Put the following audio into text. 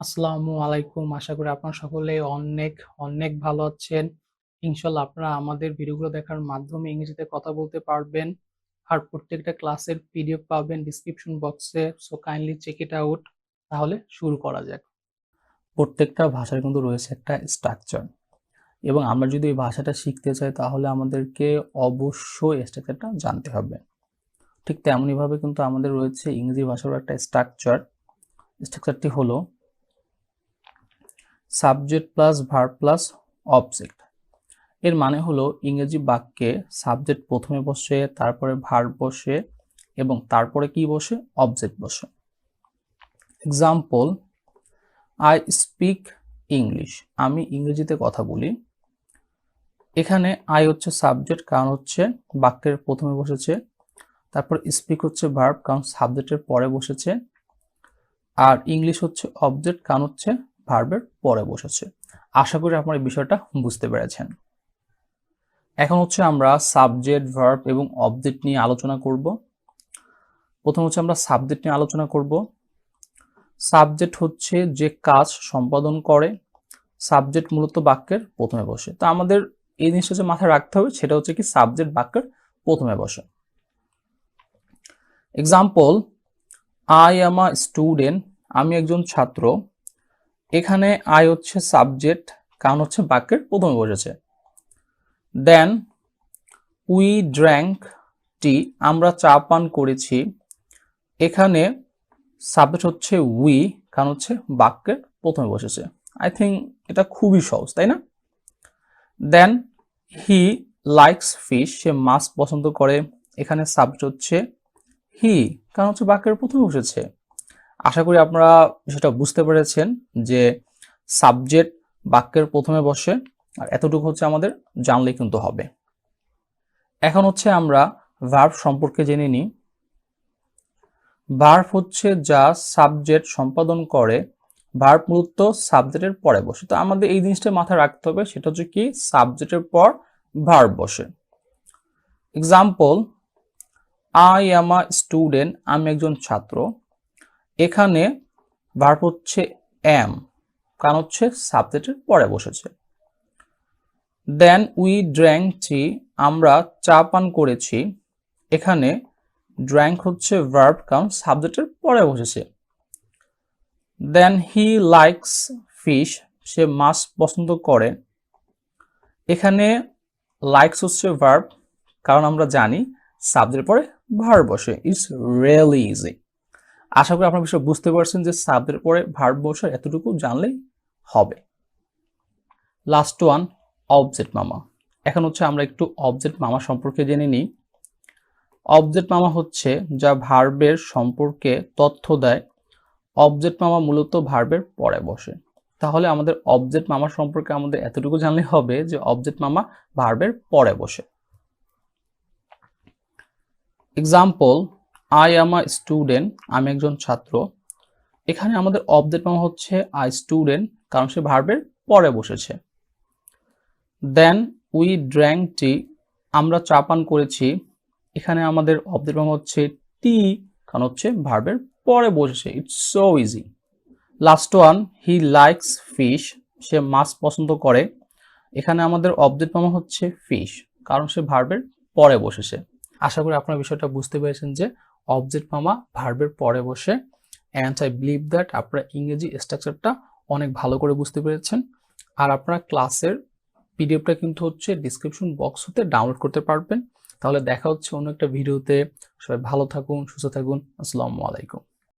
আসসালামু আলাইকুম। আশা করি আপনারা সকলে অনেক অনেক ভালো আছেন। ইনশাল্লাহ আপনারা আমাদের ভিডিওগুলো দেখার মাধ্যমে ইংরেজিতে কথা বলতে পারবেন। আর প্রত্যেকটা ক্লাসের পিডিএফ পাবেন ডিসক্রিপশন বক্সে so kindly check it out তাহলে শুরু করা যাক। প্রত্যেকটা ভাষার কিন্তু রয়েছে একটা স্ট্রাকচার এবং আমরা যদি এই ভাষাটা শিখতে চাই, তাহলে আমাদেরকে অবশ্যই স্ট্রাকচারটা জানতে হবে। ঠিক তেমনইভাবে কিন্তু আমাদের রয়েছে ইংরেজি ভাষারও একটা স্ট্রাকচার স্ট্রাকচারটি হলো subject plus verb plus object এর মানে হলো ইংরেজি বাক্যে সাবজেক্ট প্রথমে বসে, তারপরে ভার্ব বসে এবং তারপরে কি বসে? অবজেক্ট বসে। এক্সাম্পল আই স্পিক ইংলিশ আমি ইংরেজিতে কথা বলি। এখানে আই হচ্ছে সাবজেক্ট কারণ হচ্ছে বাক্যের প্রথমে বসেছে। তারপর স্পিক হচ্ছে ভার্ব কারণ সাবজেক্টের পরে বসেছে। আর ইংলিশ হচ্ছে অবজেক্ট কারণ হচ্ছে ভার্বের পরে বসেছে। আশা করি আপনার এই বিষয়টা বুঝতে পেরেছেন। এখন হচ্ছে আমরা সাবজেক্ট ভার্ব এবং অবজেক্ট নিয়ে আলোচনা করব। প্রথম হচ্ছে আমরা সাবজেক্ট নিয়ে আলোচনা করব। সাবজেক্ট হচ্ছে যে কাজ সম্পাদন করে সাবজেক্ট মূলত বাক্যের প্রথমে বসে। তো আমাদের এই জিনিসটা যে মাথায় রাখতে হবে, সেটা হচ্ছে কি সাবজেক্ট বাক্যের প্রথমে বসে। Example I am a student আমি একজন ছাত্র। এখানে আই হচ্ছে সাবজেক্ট কারণ হচ্ছে বাক্যের প্রথমে বসেছে। দেন উই ড্র্যাঙ্ক টি আমরা চা পান করেছি। এখানে সাবজেক্ট হচ্ছে উই কারণ হচ্ছে বাক্যের প্রথমে বসেছে। আই থিঙ্ক এটা খুবই সহজ, তাই না? দেন হি লাইকস ফিশ সে মাছ পছন্দ করে। এখানে সাবজেক্ট হচ্ছে হি কারণ হচ্ছে বাক্যের প্রথমে বসেছে। আশা করি আপনারা সেটা বুঝতে পেরেছেন যে সাবজেক্ট বাক্যের প্রথমে বসে আর এতটুকু হচ্ছে আমাদের জানলে কিন্তু হবে। এখন হচ্ছে আমরা ভার্ব সম্পর্কে জেনে নিই। ভার্ব হচ্ছে যা সাবজেক্ট সম্পাদন করে ভার্ব মূলত সাবজেক্টের পরে বসে। তো আমাদের এই জিনিসটা মাথায় রাখতে হবে, সেটা হচ্ছে কি সাবজেক্টের পর ভার্ব বসে। Example I am a student আমি একজন ছাত্র। এখানে ভার্ব হচ্ছে এম কারণ হচ্ছে সাবজেক্টের পরে বসেছে। দেন উই ড্র্যাঙ্ক টি আমরা চা পান করেছি, এখানে ড্র্যাঙ্ক হচ্ছে ভার্ব কারণ সাবজেক্টের পরে বসেছে। দেন হি লাইকস ফিশ সে মাছ পছন্দ করে। এখানে লাইকস হচ্ছে ভার্ব কারণ আমরা জানি সাবজেক্টের পরে ভার্ব বসে। ইটস রিয়েলি ইজি আশা করি আপনার বিষয়ে বুঝতে পারছেন যে সাবজেক্টের পরে ভার্ব বসে এতটুকু জানলেই হবে। লাস্ট ওয়ান অবজেক্ট মামা এখন হচ্ছে আমরা একটু অবজেক্ট মামা সম্পর্কে জেনে নিই। অবজেক্ট মামা হচ্ছে যা ভার্বের সম্পর্কে তথ্য দেয়। অবজেক্ট মামা মূলত ভার্বের পরে বসে। তাহলে আমাদের অবজেক্ট মামা সম্পর্কে আমাদের এতটুকু জানলে হবে যে অবজেক্ট মামা ভার্বের পরে বসে। Example I am a student আমি একজন ছাত্র। এখানে আমাদের অবজেক্ট মামা হচ্ছে আই স্টুডেন্ট কারণ সে ভার্বের পরে বসেছে। দেন উই ড্র্যাঙ্ক আমরা চা পান করেছি। এখানে আমাদের অবজেক্ট মামা হচ্ছে টি কারণ হচ্ছে ভার্বের পরে বসেছে। It's so easy last one he likes fish সে মাছ পছন্দ করে। এখানে আমাদের অবজেক্ট মামা হচ্ছে ফিশ কারণ সে ভার্বের পরে বসেছে। আশা করি আপনারা বিষয়টা বুঝতে পেরেছেন যে অবজেক্ট মামা ভার্বের পরে বসে অ্যান্ড আই বিলিভ দ্যাট আপনারা ইংরেজি স্ট্রাকচারটা অনেক ভালো করে বুঝতে পেরেছেন। আর আপনারা ক্লাসের পিডিএফটা কিন্তু হচ্ছে ডিসক্রিপশন বক্স হতে ডাউনলোড করতে পারবেন। তাহলে দেখা হচ্ছে অন্য একটা ভিডিওতে সবাই ভালো থাকুন, সুস্থ থাকুন। আসসালামু আলাইকুম।